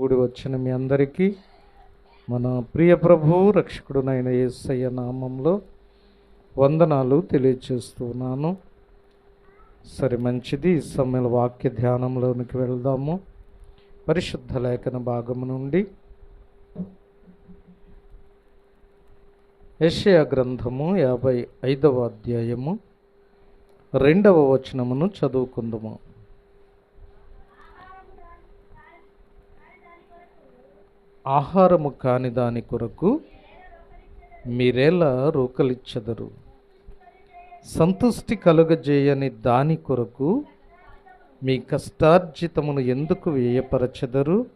కూడి వచ్చిన మీ అందరికీ మన ప్రియ ప్రభు రక్షకుడునైన ఏసయ్య నామంలో వందనాలు తెలియజేస్తున్నాను సరే మంచిది. ఈ సమయంలో వాక్య ధ్యానంలోనికి వెళ్దాము. పరిశుద్ధ లేఖన భాగము నుండి యెషయా గ్రంథము యాభై ఐదవ అధ్యాయము రెండవ వచనమును చదువుకుందాము. ఆహారము కాని దాని కొరకు మీరేలా రూకలిచ్చదరు. సంతుష్టి కలుగజేయని దాని కొరకు మీ కష్టార్జితమును ఎందుకు వ్యయపరచెదరు?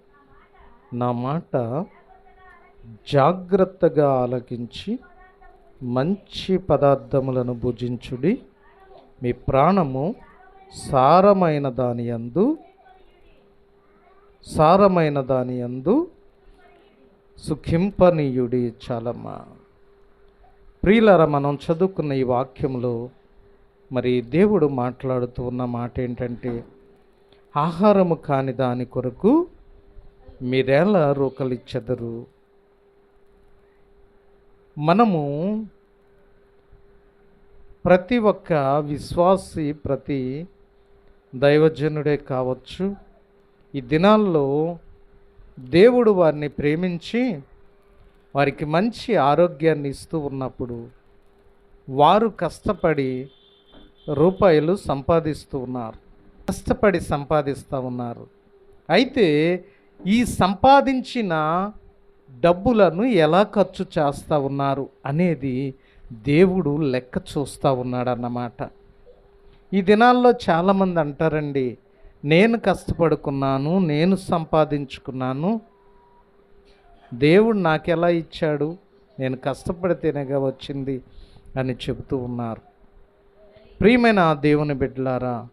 నా మాట జాగ్రత్తగా ఆలకించి మంచి పదార్థములను భుజించుడి. మీ ప్రాణము సారమైన దాని యందు సారమైన దాని యందు సుఖింపనీయుడి చాలమ్మ ప్రియులర మనం చదువుకున్న ఈ వాక్యంలో మరి దేవుడు మాట్లాడుతూ ఉన్న మాట ఏంటంటే ఆహారము కాని దాని కొరకు మీరెలా రూకలిచ్చెదరు మనము ప్రతి ఒక్క విశ్వాసి ప్రతి దైవజనుడే కావచ్చు ఈ దినాల్లో దేవుడు వారిని ప్రేమించి వారికి మంచి ఆరోగ్యాన్ని ఇస్తూ ఉన్నప్పుడు వారు కష్టపడి రూపాయలు సంపాదిస్తూ ఉన్నారు. కష్టపడి సంపాదిస్తూ ఉన్నారు. అయితే ఈ సంపాదించిన డబ్బులను ఎలా ఖర్చు చేస్తూ ఉన్నారు అనేది దేవుడు లెక్క చూస్తూ ఉన్నాడన్నమాట. ఈ దినాల్లో చాలామంది అంటారండి నేను కష్టపడుకున్నాను నేను సంపాదించుకున్నాను. దేవుడు నాకెలా ఇచ్చాడు? నేను కష్టపడితేనేగా వచ్చింది అని చెబుతూ ఉన్నారు. ప్రియమైన దేవుని బిడ్డలారా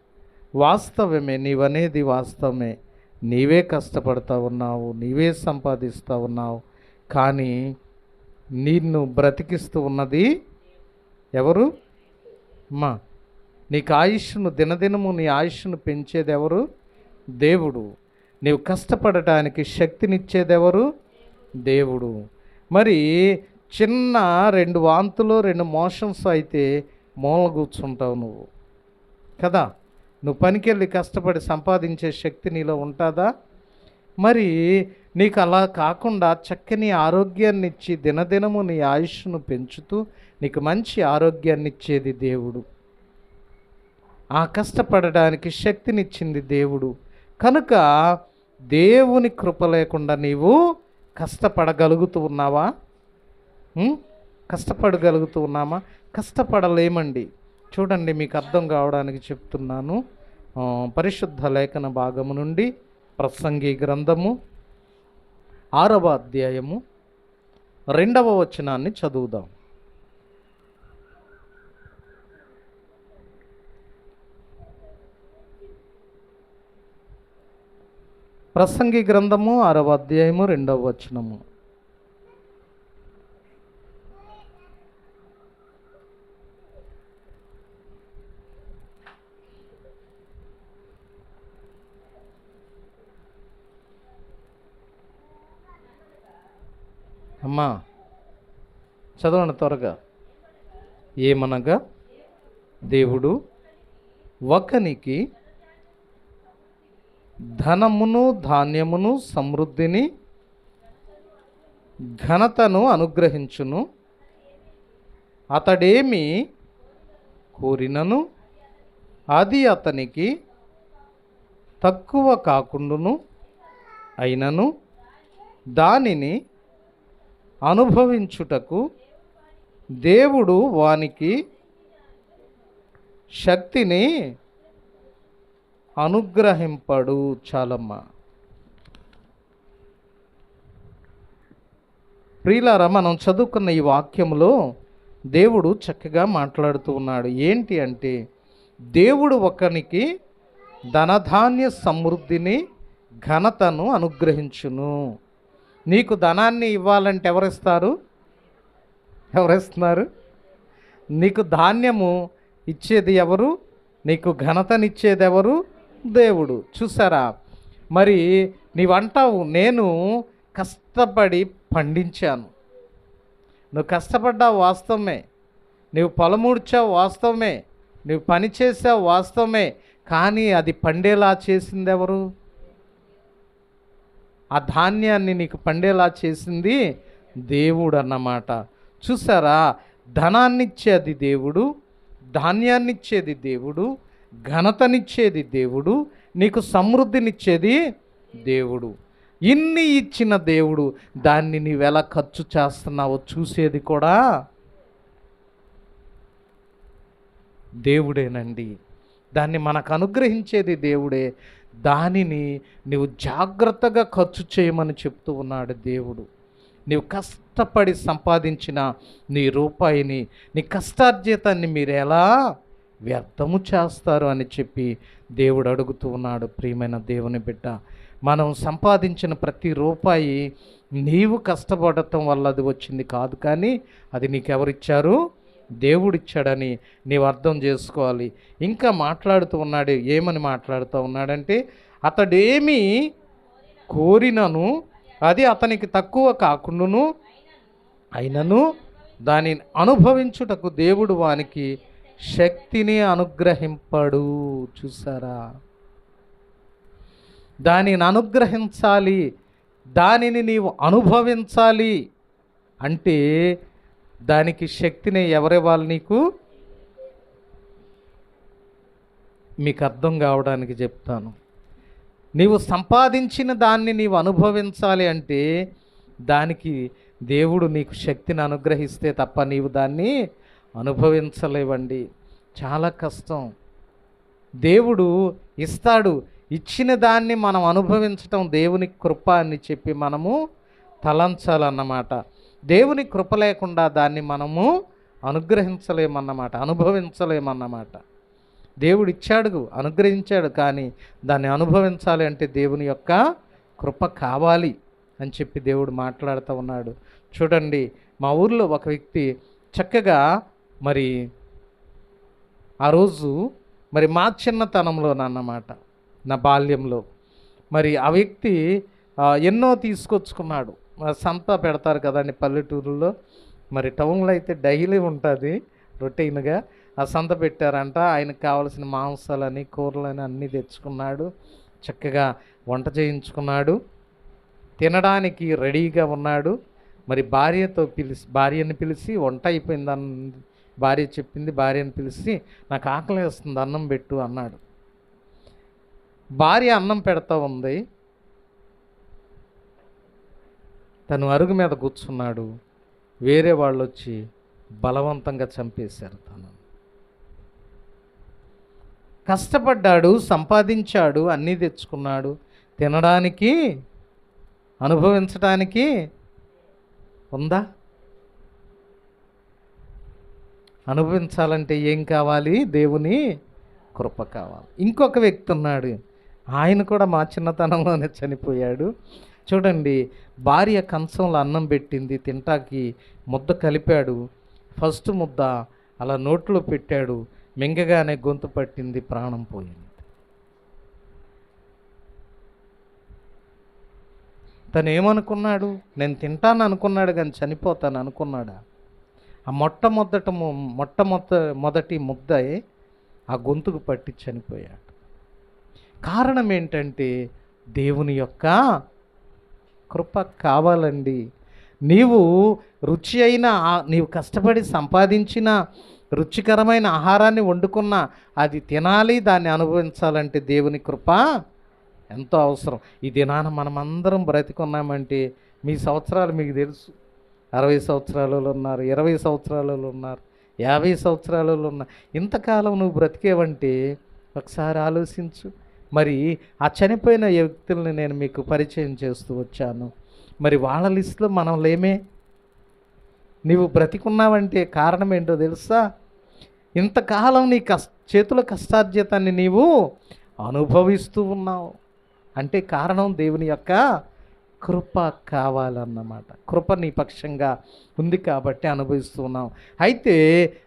వాస్తవమే నీవనేది వాస్తవమే. నీవే కష్టపడతా ఉన్నావు నీవే సంపాదిస్తూ ఉన్నావు. కానీ నిన్ను బ్రతికిస్తూ ఉన్నది ఎవరు? మా నీకు ఆయుష్ను దినదినము నీ ఆయుష్ను పెంచేదెవరు? దేవుడు. నీవు కష్టపడటానికి శక్తినిచ్చేదెవరు? దేవుడు. మరి చిన్న రెండు వాంతులు రెండు మోషన్స్ అయితే మూల కూర్చుంటావు నువ్వు. కదా? నువ్వు పనికెళ్ళి కష్టపడి సంపాదించే శక్తి నీలో ఉంటుందా? మరి నీకు అలా కాకుండా చక్కని ఆరోగ్యాన్ని ఇచ్చి దినదినము నీ ఆయుష్ను పెంచుతూ నీకు మంచి ఆరోగ్యాన్ని ఇచ్చేది దేవుడు. ఆ కష్టపడడానికి శక్తినిచ్చింది దేవుడు. కనుక దేవుని కృప లేకుండా నీవు కష్టపడగలుగుతూ ఉన్నావా? కష్టపడగలుగుతూ ఉన్నామా? కష్టపడలేమండి. చూడండి మీకు అర్థం కావడానికి చెప్తున్నాను. పరిశుద్ధ లేఖన భాగము నుండి ప్రసంగి గ్రంథము ఆరవ అధ్యాయము రెండవ వచనాన్ని చదువుదాం. ప్రసంగి గ్రంథము ఆరవ అధ్యాయము రెండవ వచనము. అమ్మా చదవండి త్వరగా. ఏమనగా దేవుడు ఒకనికి ధనమును ధాన్యమును సమృద్ధిని ఘనతను అనుగ్రహించును. అతడేమి కోరినను అది అతనికి తక్కువ కాకుండును అయినను దానిని అనుభవించుటకు దేవుడు వానికి శక్తిని అనుగ్రహింపడు చాలమ్మ. ప్రియులారా మనం చదువుకున్న ఈ వాక్యంలో దేవుడు చక్కగా మాట్లాడుతూ ఉన్నాడు. ఏంటి అంటే దేవుడు ఒకనికి ధనధాన్య సమృద్ధిని ఘనతను అనుగ్రహించును. నీకు ధనాన్ని ఇవ్వాలంటే ఎవరిస్తారు? ఎవరిస్తున్నారు? నీకు ధాన్యము ఇచ్చేది ఎవరు? నీకు ఘనతనిచ్చేది ఎవరు? దేవుడు. చూసారా మరి నీవంటావు నేను కష్టపడి పండించాను. నువ్వు కష్టపడ్డావు వాస్తవమే. నువ్వు పొలమూడ్చావు వాస్తవమే. నువ్వు పని చేసావు వాస్తవమే. కానీ అది పండేలా చేసింది ఎవరు ఆ ధాన్యాన్ని నీకు పండేలా చేసింది దేవుడు అన్నమాట చూసారా ధనాన్నిచ్చేది దేవుడు ధాన్యాన్నిచ్చేది దేవుడు ఘనతనిచ్చేది దేవుడు నీకు సమృద్ధినిచ్చేది దేవుడు. ఇన్ని ఇచ్చిన దేవుడు దాన్ని నీవెలా ఖర్చు చేస్తున్నావో చూసేది కూడా దేవుడేనండి. దాన్ని మనకు అనుగ్రహించేది దేవుడే. దానిని నీవు జాగ్రత్తగా ఖర్చు చేయమని చెప్తూ ఉన్నాడు దేవుడు. నీవు కష్టపడి సంపాదించిన నీ రూపాయిని నీ కష్టార్జితాన్ని మీరు ఎలా వ్యర్థము చేస్తారు అని చెప్పి దేవుడు అడుగుతూ ఉన్నాడు. ప్రియమైన దేవుని బిడ్డ మనం సంపాదించిన ప్రతి రూపాయి నీవు కష్టపడటం వల్ల అది వచ్చింది కాదు కానీ అది నీకెవరిచ్చారు? దేవుడిచ్చాడని నీవు అర్థం చేసుకోవాలి. ఇంకా మాట్లాడుతూ ఉన్నాడు. ఏమని మాట్లాడుతూ ఉన్నాడంటే అతడేమి కోరినను అది అతనికి తక్కువ కాకుండాను అయినను దానిని అనుభవించుటకు దేవుడు వానికి శక్తిని అనుగ్రహింపడు. చూసారా? దానిని అనుగ్రహించాలి. దానిని నీవు అనుభవించాలి. అంటే దానికి శక్తిని ఎవరివ్వాలి నీకు? మీకు అర్థం కావడానికి చెప్తాను. నీవు సంపాదించిన దాన్ని నీవు అనుభవించాలి అంటే దానికి దేవుడు నీకు శక్తిని అనుగ్రహిస్తే తప్ప నీవు దాన్ని అనుభవించలేవండి. చాలా కష్టం. దేవుడు ఇస్తాడు. ఇచ్చిన దాన్ని మనం అనుభవించటం దేవుని కృప అని చెప్పి మనము తలంచాలన్నమాట. దేవుని కృప లేకుండా దాన్ని మనము అనుగ్రహించలేమన్నమాట. అనుభవించలేమన్నమాట. దేవుడు ఇచ్చాడు అనుగ్రహించాడు కానీ దాన్ని అనుభవించాలి అంటే దేవుని యొక్క కృప కావాలి అని చెప్పి దేవుడు మాట్లాడుతూ ఉన్నాడు. చూడండి మా ఊర్లో ఒక వ్యక్తి చక్కగా మరి ఆ రోజు మరి మా చిన్నతనంలో అన్నమాట నా బాల్యంలో. మరి ఆ వ్యక్తి ఎన్నో తీసుకొచ్చుకున్నాడు. సంత పెడతారు కదండి పల్లెటూరులో. మరి టౌన్లో అయితే డైలీ ఉంటుంది రొటీన్గా. ఆ సంత పెట్టారంట ఆయనకు కావలసిన మాంసాలని కూరలని అన్నీ తెచ్చుకున్నాడు. చక్కగా వంట చేయించుకున్నాడు. తినడానికి రెడీగా ఉన్నాడు. మరి భార్యతో పిలిచి భార్యని పిలిచి వంట అయిపోయిందని భార్య చెప్పింది భార్యను పిలిచి నాకు ఆకలి వేస్తుంది అన్నం పెట్టు అన్నాడు. భార్య అన్నం పెడతా ఉంది. తను అరుగు మీద కూర్చున్నాడు. వేరే వాళ్ళు వచ్చి బలవంతంగా చంపేశారు తను కష్టపడ్డాడు సంపాదించాడు అన్నీ తెచ్చుకున్నాడు. తినడానికి అనుభవించడానికి ఉందా? అనుభవించాలంటే ఏం కావాలి? దేవుని కృప కావాలి. ఇంకొక వ్యక్తి ఉన్నాడు. ఆయన కూడా మా చిన్నతనంలోనే చనిపోయాడు. చూడండి భార్య కంచంలో అన్నం పెట్టింది తింటాకి ముద్ద కలిపాడు. ఫస్ట్ ముద్ద అలా నోట్లో పెట్టాడు. మింగగానే గొంతు పట్టింది ప్రాణం పోయింది. తను ఏమనుకున్నాడు నేను తింటాను అనుకున్నాడు కానీ చనిపోతాను అనుకున్నాడా ఆ మొట్టమొదట మొట్టమొద మొట్టమొదట మొదటి ముద్ద ఆ గొంతుకు పట్టి చనిపోయాడు. కారణం ఏంటంటే దేవుని యొక్క కృప కావాలండి. నీవు రుచి అయిన నీవు కష్టపడి సంపాదించిన రుచికరమైన ఆహారాన్ని వండుకున్న అది తినాలి దాన్ని అనుభవించాలంటే దేవుని కృప ఎంతో అవసరం. ఈ దినాన మనమందరం బ్రతికున్నామంటే మీ సంవత్సరాలు మీకు తెలుసు. అరవై సంవత్సరాలలో ఉన్నారు ఇరవై సంవత్సరాలలో ఉన్నారు యాభై సంవత్సరాలలో ఉన్నారు. ఇంతకాలం నువ్వు బ్రతికేవంటే ఒకసారి ఆలోచించు. మరి ఆ చనిపోయిన వ్యక్తుల్ని నేను మీకు పరిచయం చేస్తూ వచ్చాను. మరి వాళ్ళ లిస్టులో మనం లేమే. నీవు బ్రతికున్నావంటే కారణం ఏంటో తెలుసా? ఇంతకాలం నీ కష్ట చేతుల కష్టార్జితాన్ని నీవు అనుభవిస్తూ ఉన్నావు. అంటే కారణం దేవుని యొక్క కృప కావాలన్నమాట. కృప నీ పక్షంగా ఉంది కాబట్టి అనుభవిస్తున్నాం అయితే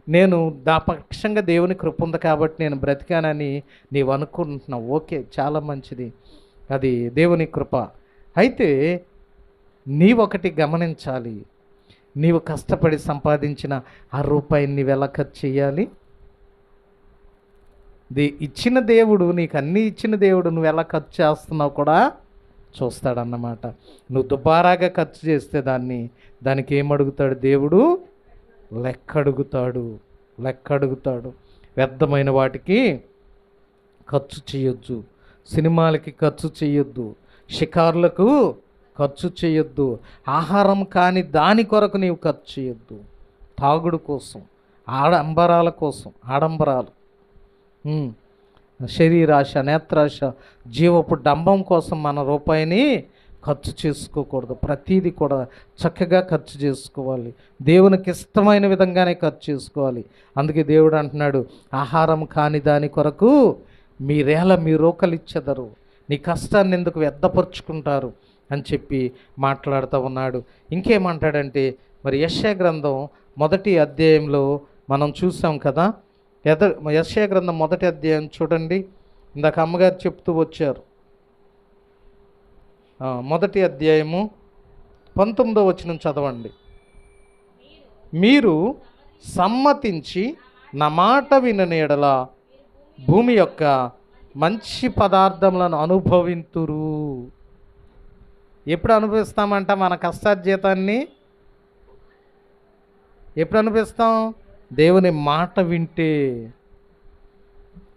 నేను దాపక్షంగా దేవుని కృప ఉంది కాబట్టి నేను బ్రతికానని నీవు అనుకుంటున్నావు. ఓకే చాలా మంచిది. అది దేవుని కృప. అయితే నీవొకటి గమనించాలి. నీవు కష్టపడి సంపాదించిన ఆ రూపాయిని నీవు ఎలా ఖర్చు చేయాలి. దే ఇచ్చిన దేవుడు నీకు అన్నీ ఇచ్చిన దేవుడు నువ్వు ఎలా ఖర్చు చేస్తున్నావు కూడా చూస్తాడన్నమాట. నువ్వు దుబారాగా ఖర్చు చేస్తే దాన్ని దానికి ఏమడుగుతాడు దేవుడు? లెక్క అడుగుతాడు లెక్క అడుగుతాడు వ్యర్థమైన వాటికి ఖర్చు చేయొద్దు. సినిమాలకి ఖర్చు చేయొద్దు. షికారులకు ఖర్చు చేయొద్దు. ఆహారం కాని దాని కొరకు నీవు ఖర్చు చేయొద్దు. తాగుడు కోసం ఆడంబరాల కోసం ఆడంబరాలు. శరీరాశ నేత్రాశ జీవపు డంబం కోసం మన రూపాయిని ఖర్చు చేసుకోకూడదు. ప్రతీది కూడా చక్కగా ఖర్చు చేసుకోవాలి. దేవునికి ఇష్టమైన విధంగానే ఖర్చు చేసుకోవాలి. అందుకే దేవుడు అంటున్నాడు ఆహారం కాని దాని కొరకు మీరేళ మీ రోకలిచ్చెదరు నీ కష్టాన్ని ఎందుకు వ్యర్థపరుచుకుంటారు? అని చెప్పి మాట్లాడుతూ ఉన్నాడు. ఇంకేమంటాడంటే మరి యశ్యా గ్రంథం మొదటి అధ్యాయంలో మనం చూసాం కదా ఎద యశయ గ్రంథం మొదటి అధ్యాయం చూడండి. ఇందాక అమ్మగారు చెప్తూ వచ్చారు. మొదటి అధ్యాయము పంతొమ్మిదో వచ్చిన చదవండి. మీరు సమ్మతించి నా మాట విననీడల భూమి యొక్క మంచి పదార్థములను అనుభవింతురు. ఎప్పుడు అనుభవిస్తామంట మన కష్టార్జీతాన్ని? ఎప్పుడు అనిపిస్తాం దేవుని మాట వింటే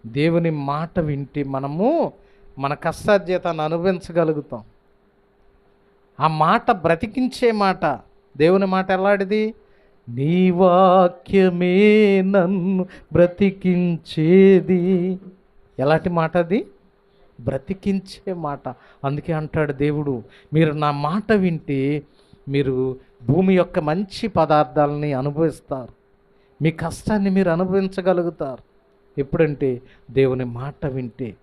దేవుని మాట వింటే మనము మన కష్టాధ్యతను అనుభవించగలుగుతాం. ఆ మాట బ్రతికించే మాట దేవుని మాట ఎలాంటిది? నీ వాక్యమే నన్ను బ్రతికించేది. ఎలాంటి మాట అది? బ్రతికించే మాట. అందుకే అంటాడు దేవుడు మీరు నా మాట వింటే మీరు భూమి యొక్క మంచి పదార్థాలని అనుభవిస్తారు. మీ కష్టాన్ని మీరు అనుభవించగలుగుతారు. ఎప్పుడంటే దేవుని మాట వింటే.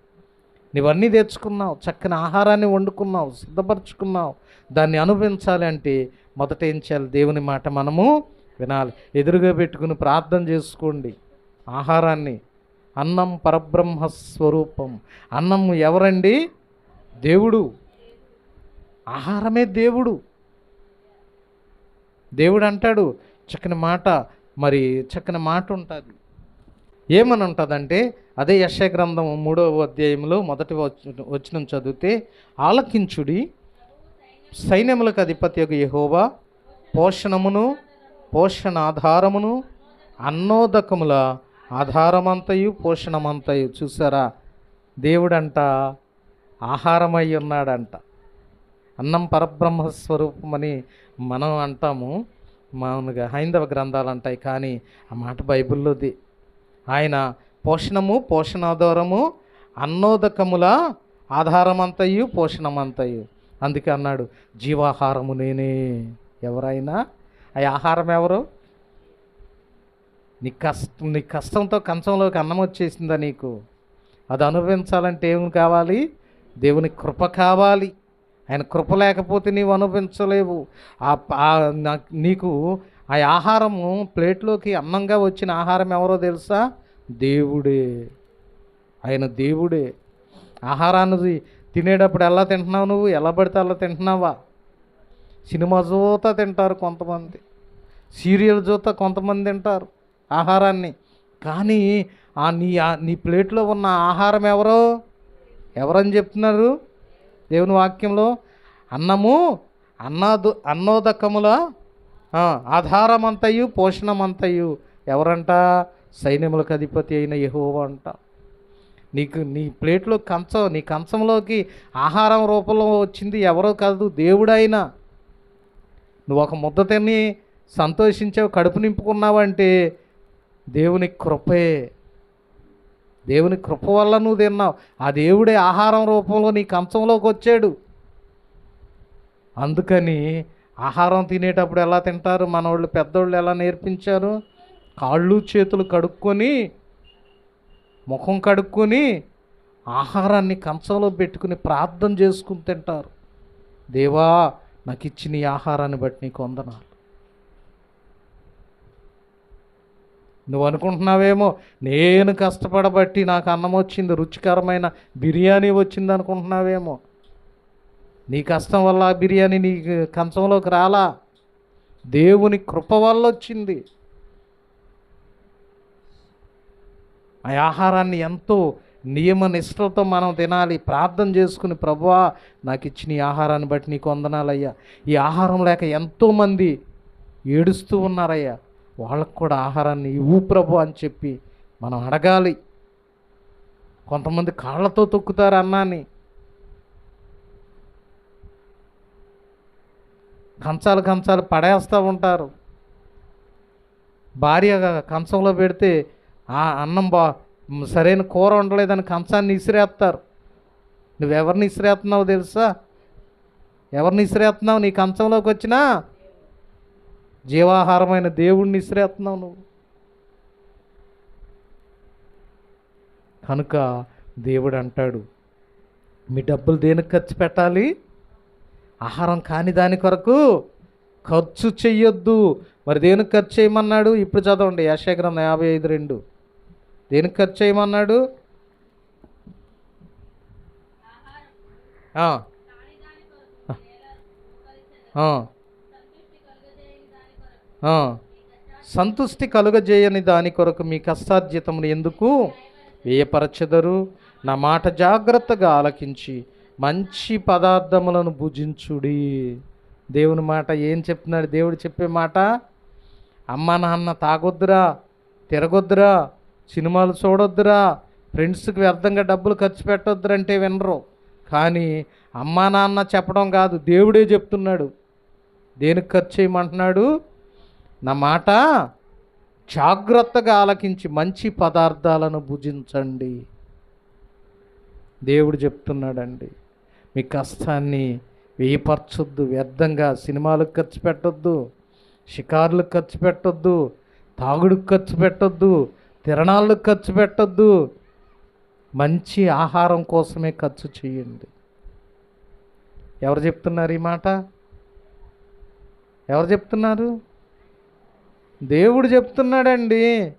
నీవన్నీ తెచ్చుకున్నావు చక్కని ఆహారాన్ని వండుకున్నావు సిద్ధపరచుకున్నావు దాన్ని అనుభవించాలి అంటే మొదట ఏం చేయాలి? దేవుని మాట మనము వినాలి. ఎదురుగా పెట్టుకుని ప్రార్థన చేసుకోండి. ఆహారాన్ని. అన్నం పరబ్రహ్మ స్వరూపం. అన్నం ఎవరండి? దేవుడు. ఆహారమే దేవుడు. దేవుడు అంటాడు చక్కని మాట మరి చక్కని మాట ఉంటుంది. ఏమని ఉంటుందంటే అదే యశ గ్రంథం మూడవ అధ్యాయంలో మొదటి వచ్చిన చదివితే ఆలకించుడి సైన్యములకు అధిపతి యొక్క యహోవా పోషణమును పోషణ ఆధారమును అన్నోదకముల ఆధారమంతయు పోషణమంతయు చూసారా? దేవుడంట ఆహారమై ఉన్నాడంట. అన్నం పరబ్రహ్మ స్వరూపమని మనం అంటాము. మామూలుగా హైందవ గ్రంథాలు అంటాయి కానీ ఆ మాట బైబిల్లోది. ఆయన పోషణము పోషణాధారము అన్నోదకముల ఆధారమంతయు పోషణమంతయు. అందుకే అన్నాడు జీవాహారము నేనే. ఎవరైనా? ఆ ఆహారం ఎవరు? నీ కష్టం నీ కష్టంతో కంచంలోకి అన్నం వచ్చేసిందా నీకు? అది అనుభవించాలంటే ఏమి కావాలి దేవుని కృప కావాలి. ఆయన కృప లేకపోతే నీవు అనుభవించలేవు. ఆ నీకు ఆ ఆహారము ప్లేట్లోకి అన్నంగా వచ్చిన ఆహారం ఎవరో తెలుసా? దేవుడే. ఆయన దేవుడే. ఆహారాన్ని తినేటప్పుడు ఎలా తింటున్నావు నువ్వు? ఎలా పడితే అలా తింటున్నావా? సినిమా చూత తింటారు కొంతమంది. సీరియల్ చూత కొంతమంది తింటారు ఆహారాన్ని. కానీ ఆ నీ నీ ప్లేట్లో ఉన్న ఆహారం ఎవరో? ఎవరని చెప్తున్నారు? దేవుని వాక్యంలో అన్నము అన్నదు అన్నోదకముల ఆధారమంతయు పోషణమంతయు ఎవరంట? సైన్యములకు అధిపతి అయిన యెహోవా అంట. నీకు నీ ప్లేట్లో కంచం నీ కంచంలోకి ఆహారం రూపంలో వచ్చింది ఎవరో కాదు దేవుడైనా. నువ్వు ఒక ముద్ద తిని సంతోషించావు కడుపు నింపుకున్నావంటే దేవుని కృపే. దేవుని కృప వల్ల నువ్వు తిన్నావు. ఆ దేవుడే ఆహారం రూపంలో నీ కంచంలోకి వచ్చాడు. అందుకని ఆహారం తినేటప్పుడు ఎలా తింటారు? మనవాళ్ళు పెద్దోళ్ళు ఎలా నేర్పించారు? కాళ్ళు చేతులు కడుక్కొని ముఖం కడుక్కొని ఆహారాన్ని కంచంలో పెట్టుకుని ప్రార్థన చేసుకుని తింటారు. దేవా నాకు ఇచ్చిన ఈ ఆహారాన్ని బట్టి నీకు వందనాలు. నువ్వు అనుకుంటున్నావేమో నేను కష్టపడబట్టి నాకు అన్నం వచ్చింది రుచికరమైన బిర్యానీ వచ్చింది అనుకుంటున్నావేమో. నీ కష్టం వల్ల ఆ బిర్యానీ నీ కంచంలోకి రాలా? దేవుని కృప వల్ల వచ్చింది. ఆ ఆహారాన్ని ఎంతో నియమ నిష్ఠలతో మనం తినాలి. ప్రార్థన చేసుకుని ప్రభువా నాకు ఇచ్చిన ఈ ఆహారాన్ని బట్టి నీకు వందనాలయ్యా. ఈ ఆహారం లేక ఎంతోమంది ఏడుస్తూ ఉన్నారయ్యా. వాళ్ళకు కూడా ఆహారాన్ని ఇవ్వు ప్రభు అని చెప్పి మనం అడగాలి. కొంతమంది కాళ్ళతో తొక్కుతారు అన్నాన్ని. కంచాలు కంచాలు పడేస్తూ ఉంటారు. భార్య కంచంలో పెడితే ఆ అన్నం బా సరైన కూర ఉండలేదని కంచాన్ని ఇసిరేస్తారు. నువ్వెవరిని ఇసిరేస్తున్నావు తెలుసా? ఎవరిని ఇసిరేస్తున్నావు? నీ కంచంలోకి వచ్చినా జీవాహారమైన దేవుణ్ణి ఇసిరేస్తున్నావు నువ్వు. కనుక దేవుడు అంటాడు మీ డబ్బులు దేనికి ఖర్చు పెట్టాలి? ఆహారం కాని దాని కొరకు ఖర్చు చెయ్యొద్దు. మరి దేనికి ఖర్చు చేయమన్నాడు? ఇప్పుడు చదవండి యశాగ్రంథం యాభై ఐదు రెండు. దేనికి ఖర్చు చేయమన్నాడు? ఆ. సంతుష్టి కలుగజేయని దాని కొరకు మీ కష్టార్జితమును ఎందుకు వేయపరచెదరు నా మాట జాగ్రత్తగా ఆలకించి మంచి పదార్థములను భుజించుడి. దేవుని మాట ఏం చెప్తున్నాడు? దేవుడు చెప్పే మాట అమ్మ నాన్న తాగొద్దురా తిరగొద్దురా సినిమాలు చూడొద్దురా ఫ్రెండ్స్కి వ్యర్థంగా డబ్బులు ఖర్చు పెట్టొద్దురంటే వినరు. కానీ అమ్మా నాన్న చెప్పడం కాదు దేవుడే చెప్తున్నాడు. దేనికి ఖర్చు చేయమంటున్నాడు? నా మాట జాగ్రత్తగా ఆలకించి మంచి పదార్థాలను భుజించండి. దేవుడు చెప్తున్నాడండి మీ కష్టాన్ని వేయపరచొద్దు వ్యర్థంగా సినిమాలకు ఖర్చు పెట్టొద్దు షికారులకు ఖర్చు పెట్టొద్దు తాగుడుకు ఖర్చు పెట్టొద్దు తిరణాలకు ఖర్చు పెట్టొద్దు. మంచి ఆహారం కోసమే ఖర్చు చేయండి. ఎవరు చెప్తున్నారు ఈ మాట? ఎవరు చెప్తున్నారు? దేవుడు చెప్తున్నాడండి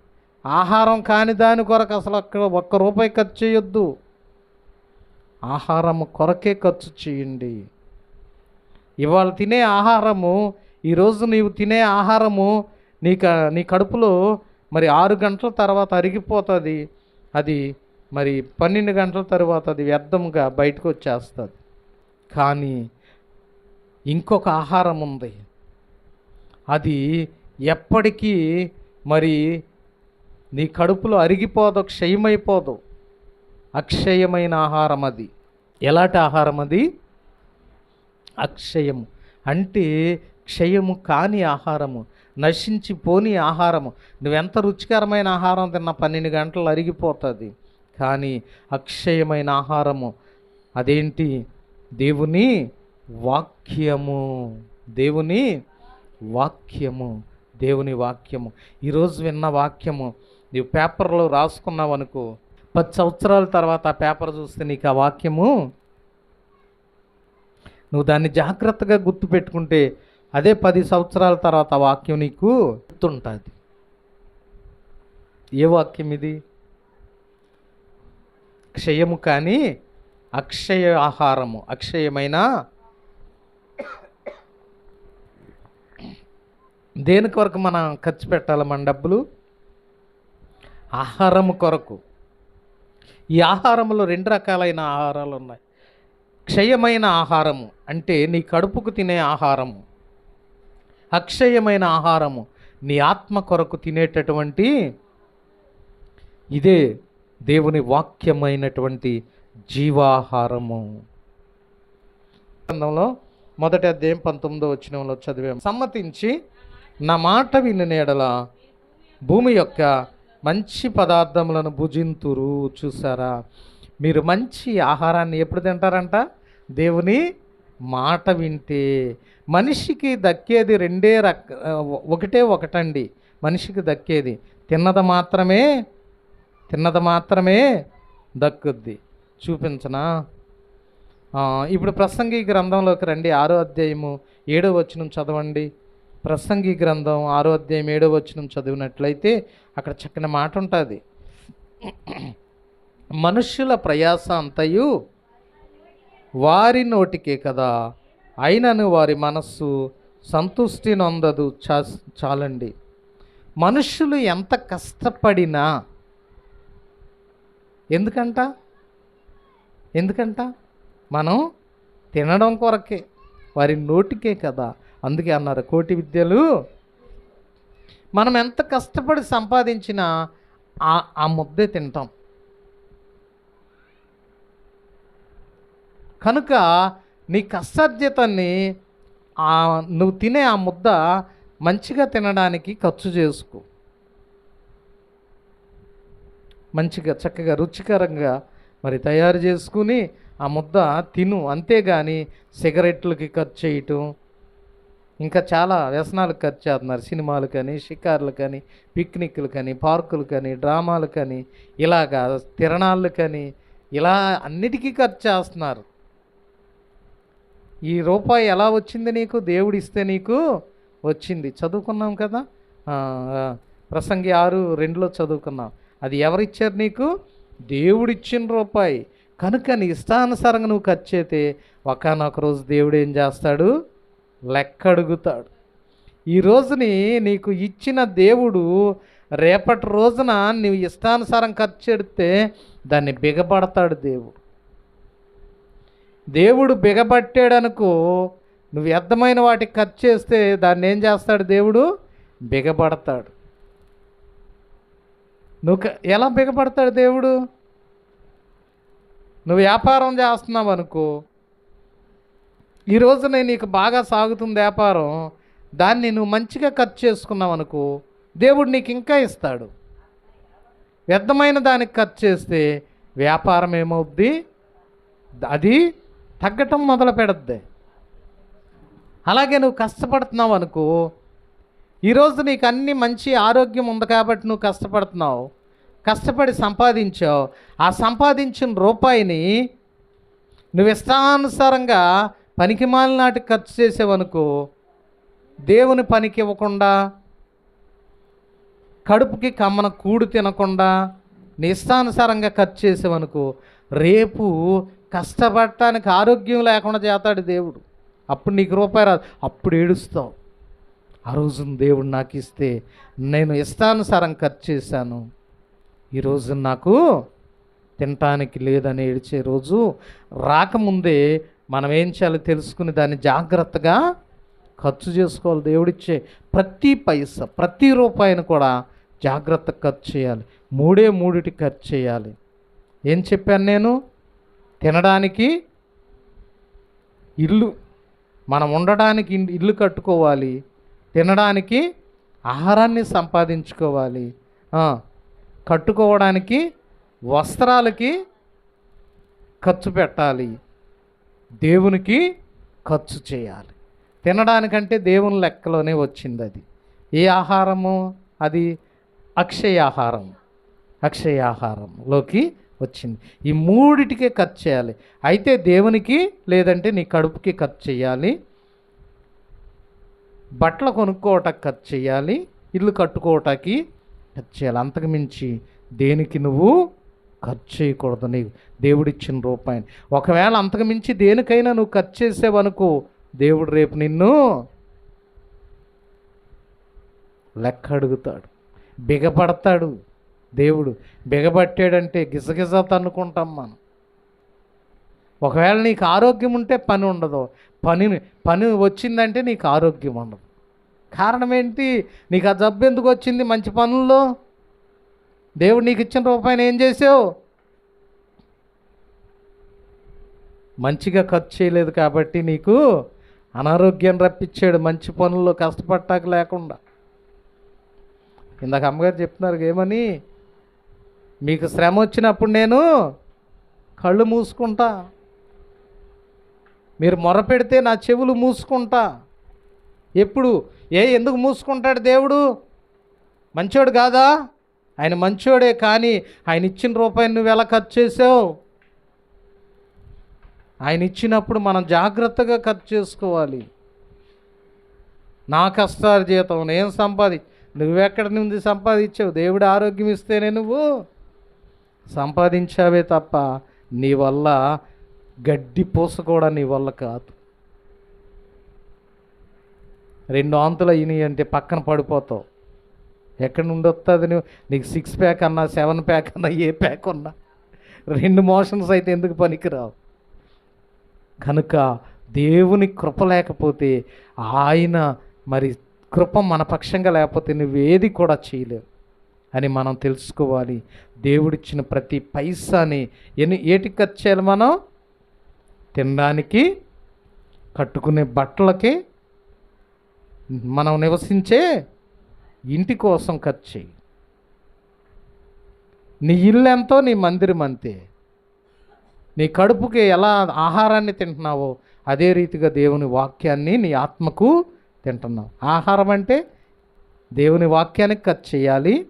ఆహారం కాని దాని కొరకు అసలు అక్కడ ఒక్క రూపాయి ఖర్చు చేయొద్దు. ఆహారం కొరకే ఖర్చు చేయండి. ఇవాళ తినే ఆహారము ఈరోజు నీవు తినే ఆహారము నీ క నీ కడుపులో మరి ఆరు గంటల తర్వాత అరిగిపోతుంది. అది మరి పన్నెండు గంటల తర్వాత అది వ్యర్థంగా బయటకు వచ్చేస్తుంది. కానీ ఇంకొక ఆహారం ఉంది. అది ఎప్పటికీ మరి నీ కడుపులో అరిగిపోదు క్షయమైపోదు. అక్షయమైన ఆహారం అది. ఎలాంటి ఆహారం అది? అక్షయము. అంటే క్షయము కాని ఆహారము నశించిపోని ఆహారము. నువ్వెంత రుచికరమైన ఆహారం తిన్నా పన్నెండు గంటలు అరిగిపోతుంది. కానీ అక్షయమైన ఆహారము అదేంటి? దేవుని వాక్యము. దేవుని వాక్యము. దేవుని వాక్యము. ఈరోజు విన్న వాక్యము నీవు పేపర్లో రాసుకున్నావు అనుకో పది సంవత్సరాల తర్వాత ఆ పేపర్ చూస్తే నీకు ఆ వాక్యము నువ్వు దాన్ని జాగ్రత్తగా గుర్తుపెట్టుకుంటే అదే పది సంవత్సరాల తర్వాత ఆ వాక్యం నీకు గుర్తుంటుంది. ఏ వాక్యం ఇది? క్షయము కానీ అక్షయ ఆహారము అక్షయమైన దేని కొరకు మనం ఖర్చు పెట్టాలి మన డబ్బులు? ఆహారము కొరకు. ఈ ఆహారంలో రెండు రకాలైన ఆహారాలు ఉన్నాయి. క్షయమైన ఆహారము అంటే నీ కడుపుకు తినే ఆహారము. అక్షయమైన ఆహారము నీ ఆత్మ కొరకు తినేటటువంటి ఇదే దేవుని వాక్యమైనటువంటి జీవాహారము. గ్రంథంలో మొదటి అధ్యాయం పంతొమ్మిదో వచ్చినంలో చదివాము. సమ్మతించి నా మాట విని నీడల భూమి యొక్క మంచి పదార్థములను భుజింతురు చూసారా మీరు మంచి ఆహారాన్ని ఎప్పుడు తింటారంట? దేవుని మాట వింటే. మనిషికి దక్కేది రెండే రక ఒకటే ఒకటండి. మనిషికి దక్కేది తిన్నది మాత్రమే తిన్నది మాత్రమే దక్కుద్ది. చూపించనా? ఇప్పుడు ప్రసంగి గ్రంథంలోకి రండి. ఆరో అధ్యాయము ఏడో వచనం చదవండి. ప్రసంగి గ్రంథం ఆరో అధ్యాయం ఏడో వచనం చదివినట్లయితే అక్కడ చక్కని మాట ఉంటుంది. మనుష్యుల ప్రయాస అంతయు వారి నోటికే కదా. అయినను వారి మనస్సు సంతృష్టి నొందదు చా చాలండి. మనుషులు ఎంత కష్టపడినా ఎందుకంట? ఎందుకంట? మనం తినడం కొరకే. వారి నోటికే కదా. అందుకే అన్నారు కోటి విద్యలు. మనం ఎంత కష్టపడి సంపాదించినా ఆ ఆ ముద్దే తింటాం. కనుక నీ కష్టార్జితాన్ని ఆ నువ్వు తినే ఆ ముద్ద మంచిగా తినడానికి ఖర్చు చేసుకో. మంచిగా చక్కగా రుచికరంగా మరి తయారు చేసుకుని ఆ ముద్ద తిను. అంతేగాని సిగరెట్లకి ఖర్చు చేయటం ఇంకా చాలా వ్యసనాలకు ఖర్చు చేస్తున్నారు. సినిమాలు కానీ షికార్లు కానీ పిక్నిక్లు కానీ పార్కులు కానీ డ్రామాలు కానీ ఇలాగా తిరణాలు కానీ ఇలా అన్నిటికీ ఖర్చు చేస్తున్నారు. ఈ రూపాయి ఎలా వచ్చింది నీకు? దేవుడు ఇస్తే నీకు వచ్చింది. చదువుకున్నాం కదా? ప్రసంగి ఆరు రెండులో చదువుకున్నాం. అది ఎవరిచ్చారు నీకు? దేవుడిచ్చిన రూపాయి. కనుక నీ ఇష్టానుసారంగా నువ్వు ఖర్చు అయితే ఒకనొక రోజు దేవుడు ఏం చేస్తాడు? లెక్క అడుగుతాడు ఈ రోజుని నీకు ఇచ్చిన దేవుడు రేపటి రోజున నీవు ఇష్టానుసారం ఖర్చు పెడితే దాన్ని బిగపడతాడు దేవుడు. దేవుడు బిగబట్టాడనుకో నువ్వు వ్యర్థమైన వాటికి ఖర్చు చేస్తే దాన్ని ఏం చేస్తాడు దేవుడు? బిగపడతాడు. నువ్వు క- ఎలా బిగపడతాడు దేవుడు? నువ్వు వ్యాపారం చేస్తున్నావు అనుకో ఈ రోజున నీకు బాగా సాగుతుంది వ్యాపారం దాన్ని నువ్వు మంచిగా ఖర్చు చేసుకున్నావు అనుకో దేవుడు నీకు ఇంకా ఇస్తాడు. వ్యర్థమైన దానికి ఖర్చు చేస్తే వ్యాపారం ఏమవుద్ది? అది తగ్గటం మొదలు పెడద్ది. అలాగే నువ్వు కష్టపడుతున్నావు అనుకో ఈరోజు నీకు అన్ని మంచి ఆరోగ్యం ఉంది కాబట్టి నువ్వు కష్టపడుతున్నావు. కష్టపడి సంపాదించావు. ఆ సంపాదించిన రూపాయిని నువ్వు ఇష్టానుసారంగా పనికి నాటి ఖర్చు చేసావనుకో దేవుని పనికి ఇవ్వకుండా కడుపుకి కమ్మన కూడు తినకుండా నీ ఇష్టానుసారంగా ఖర్చు చేసావనుకో రేపు కష్టపడటానికి ఆరోగ్యం లేకుండా చేస్తాడు దేవుడు. అప్పుడు నీకు రూపాయి రాదు. అప్పుడు ఏడుస్తావు. ఆ రోజు దేవుడు నాకు ఇస్తే నేను ఇష్టానుసారం ఖర్చు చేశాను. ఈరోజు నాకు తినటానికి లేదని ఏడిచే రోజు రాకముందే మనం ఏం చేయాలో తెలుసుకుని దాన్ని జాగ్రత్తగా ఖర్చు చేసుకోవాలి. దేవుడిచ్చే ప్రతి పైస ప్రతి రూపాయిని కూడా జాగ్రత్త ఖర్చు చేయాలి. మూడే మూడిటి ఖర్చు చేయాలి. ఏం చెప్పాను నేను? తినడానికి ఇల్లు మనం ఉండడానికి ఇల్లు కట్టుకోవాలి. తినడానికి ఆహారాన్ని సంపాదించుకోవాలి. కట్టుకోవడానికి వస్త్రాలకి ఖర్చు పెట్టాలి. దేవునికి ఖర్చు చేయాలి. తినడానికంటే దేవుని లెక్కలోనే వచ్చింది అది ఏ ఆహారము? అది అక్షయాహారం. అక్షయాహారంలోకి వచ్చింది. ఈ మూడిటికే ఖర్చు చేయాలి. అయితే దేవునికి లేదంటే నీ కడుపుకి ఖర్చు చేయాలి. బట్టలు కొనుక్కోవటానికి ఖర్చు చేయాలి. ఇల్లు కట్టుకోవటానికి ఖర్చు చేయాలి. అంతకు మించి దేనికి నువ్వు ఖర్చు చేయకూడదు నీకు. దేవుడిచ్చిన రూపాయిని. ఒకవేళ అంతకు మించి దేనికైనా నువ్వు ఖర్చు చేసావనుకో దేవుడు రేపు నిన్ను లెక్క అడుగుతాడు. బిగపడతాడు దేవుడు. బిగబట్టాడంటే గిజగిజ తన్నుకుంటాం మనం. ఒకవేళ నీకు ఆరోగ్యం ఉంటే పని ఉండదు. పని పని వచ్చిందంటే నీకు ఆరోగ్యం ఉండదు. కారణం ఏంటి? నీకు ఆ జబ్బు ఎందుకు వచ్చింది? మంచి పనుల్లో? దేవుడు నీకు ఇచ్చిన రూపాయలు ఏం చేసావు? మంచిగా ఖర్చు చేయలేదు కాబట్టి నీకు అనారోగ్యం రప్పించాడు. మంచి పనుల్లో కష్టపడటాక లేకుండా. ఇందాక అమ్మగారు చెప్తున్నారు ఏమని? మీకు శ్రమ వచ్చినప్పుడు నేను కళ్ళు మూసుకుంటా. మీరు మొర పెడితే నా చెవులు మూసుకుంటా. ఎప్పుడు? ఏ ఎందుకు మూసుకుంటాడు దేవుడు? మంచోడు కాదా? ఆయన మంచోడే కానీ ఆయన ఇచ్చిన రూపాయిని నువ్వు ఎలా ఖర్చు చేసావు? ఆయన ఇచ్చినప్పుడు మనం జాగ్రత్తగా ఖర్చు చేసుకోవాలి. నా కష్టాల జీతం నేను సంపాది నువ్వెక్కడి నుండి సంపాదించావు? దేవుడు ఆరోగ్యం ఇస్తేనే నువ్వు సంపాదించావే తప్ప నీ వల్ల గడ్డి పూస కూడా నీ వల్ల కాదు. రెండు ఆంతులు అయినాయి అంటే పక్కన పడిపోతావు. ఎక్కడి నుండి వస్తుంది నువ్వు? నీకు సిక్స్ ప్యాక్ అన్నా సెవెన్ ప్యాక్ అన్నా ఏ ప్యాక్ ఉన్నా. రెండు మోషన్స్ అయితే ఎందుకు పనికిరావు? కనుక దేవుని కృప లేకపోతే ఆయన మరి కృప మన పక్షంగా లేకపోతే నువ్వేది కూడా చేయలేవు. అని మనం తెలుసుకోవాలి. దేవుడిచ్చిన ప్రతి పైసాని ఎన్ని ఏటికి ఖర్చు చేయాలి మనం? తినడానికి కట్టుకునే బట్టలకి మనం నివసించే ఇంటి కోసం ఖర్చు చేయి. నీ ఇల్లు ఎంతో నీ మందిరం అంతే. నీ కడుపుకి ఎలా ఆహారాన్ని తింటున్నావో అదే రీతిగా దేవుని వాక్యాన్ని నీ ఆత్మకు తింటున్నావు. ఆహారం అంటే దేవుని వాక్యానికి ఖర్చు చేయాలి.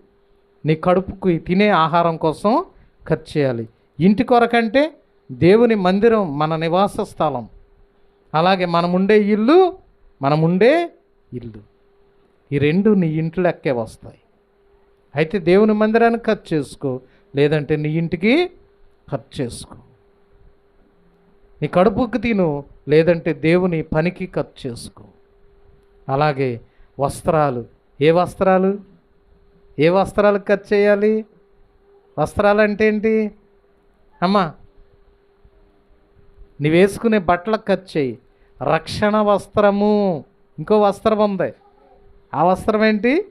నీ కడుపుకి తినే ఆహారం కోసం ఖర్చు చేయాలి. ఇంటి కొరకంటే దేవుని మందిరం మన నివాస స్థలం. అలాగే మనముండే ఇల్లు మనముండే ఇల్లు. ఈ రెండు నీ ఇంటి లెక్కే వస్తాయి. అయితే దేవుని మందిరానికి ఖర్చు చేసుకో లేదంటే నీ ఇంటికి ఖర్చు చేసుకో. నీ కడుపుకి తిను లేదంటే దేవుని పనికి ఖర్చు చేసుకో. అలాగే వస్త్రాలు. ఏ వస్త్రాలు? ఏ వస్త్రాలు ఖర్చు చేయాలి? వస్త్రాలు అంటే ఏంటి? అమ్మా నీవు వేసుకునే బట్టలకు ఖర్చు చేయి. రక్షణ వస్త్రము. ఇంకో వస్త్రం ఉంది. ఆ వస్త్రం ఏంటి?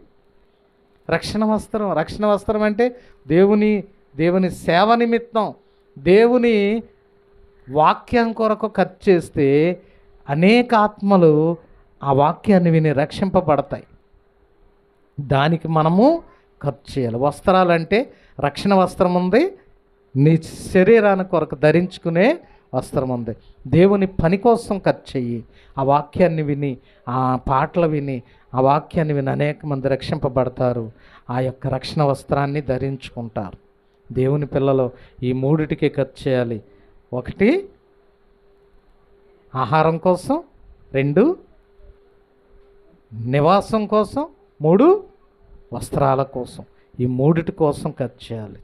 రక్షణ వస్త్రం. రక్షణ వస్త్రం అంటే దేవుని దేవుని సేవ నిమిత్తం. దేవుని వాక్యం కొరకు ఖర్చు చేస్తే అనేక ఆత్మలు ఆ వాక్యాన్ని విని రక్షింపబడతాయి. దానికి మనము ఖర్చు చేయాలి. వస్త్రాలంటే రక్షణ వస్త్రం ఉంది. నీ శరీరానికి కొరకు ధరించుకునే వస్త్రం ఉంది. దేవుని పని కోసం ఖర్చు చెయ్యి. ఆ వాక్యాన్ని విని ఆ పాటలు విని ఆ వాక్యాన్ని విని అనేక మంది రక్షింపబడతారు. ఆ యొక్క రక్షణ వస్త్రాన్ని ధరించుకుంటారు. దేవుని పిల్లలు ఈ మూడిటికి ఖర్చు చేయాలి. ఒకటి. ఆహారం కోసం రెండు. నివాసం కోసం మూడు. వస్త్రాల కోసం. ఈ మూడిటి కోసం ఖర్చు చేయాలి.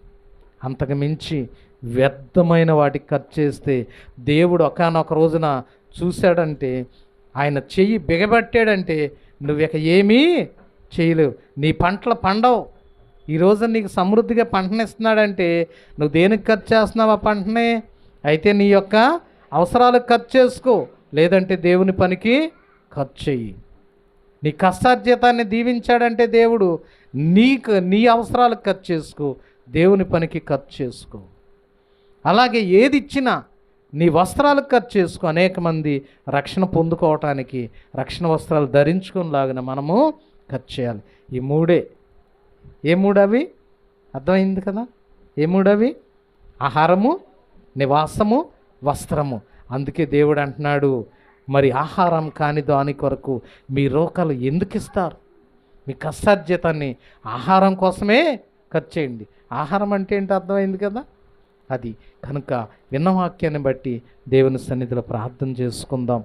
అంతకు మించి వ్యర్థమైన వాటికి ఖర్చు చేస్తే దేవుడు ఒకనొక రోజున చూశాడంటే ఆయన చెయ్యి బిగబట్టాడంటే నువ్వు ఇక ఏమీ చేయలేవు. నీ పంటలు పండవు. ఈరోజు నీకు సమృద్ధిగా పంటనిస్తున్నాడంటే నువ్వు దేనికి ఖర్చు చేస్తున్నావు ఆ పంటని? అయితే నీ యొక్క అవసరాలకు ఖర్చు చేసుకో లేదంటే దేవుని పనికి ఖర్చు చెయ్యి. నీ కష్టార్జితాన్ని దీవించాడంటే దేవుడు నీకు నీ అవసరాలకు ఖర్చు చేసుకో దేవుని పనికి ఖర్చు చేసుకో. అలాగే ఏది ఇచ్చినా నీ వస్త్రాలకు ఖర్చు చేసుకో. అనేక మంది రక్షణ పొందుకోవటానికి రక్షణ వస్త్రాలు ధరించుకునిలాగిన మనము ఖర్చు చేయాలి. ఈ మూడే. ఏ మూడవి? అర్థమైంది కదా? ఏ మూడవి? ఆహారము నివాసము వస్త్రము. అందుకే దేవుడు అంటున్నాడు మరి ఆహారం కాని దాని కొరకు మీ రోకలు ఎందుకు ఇస్తారు? మీ కష్టార్జితాన్ని ఆహారం కోసమే ఖర్చు చేయండి. ఆహారం అంటే ఏంటి అర్థమైంది కదా? అది కనుక విన్న వాక్యాన్ని బట్టి దేవుని సన్నిధిలో ప్రార్థన చేసుకుందాం.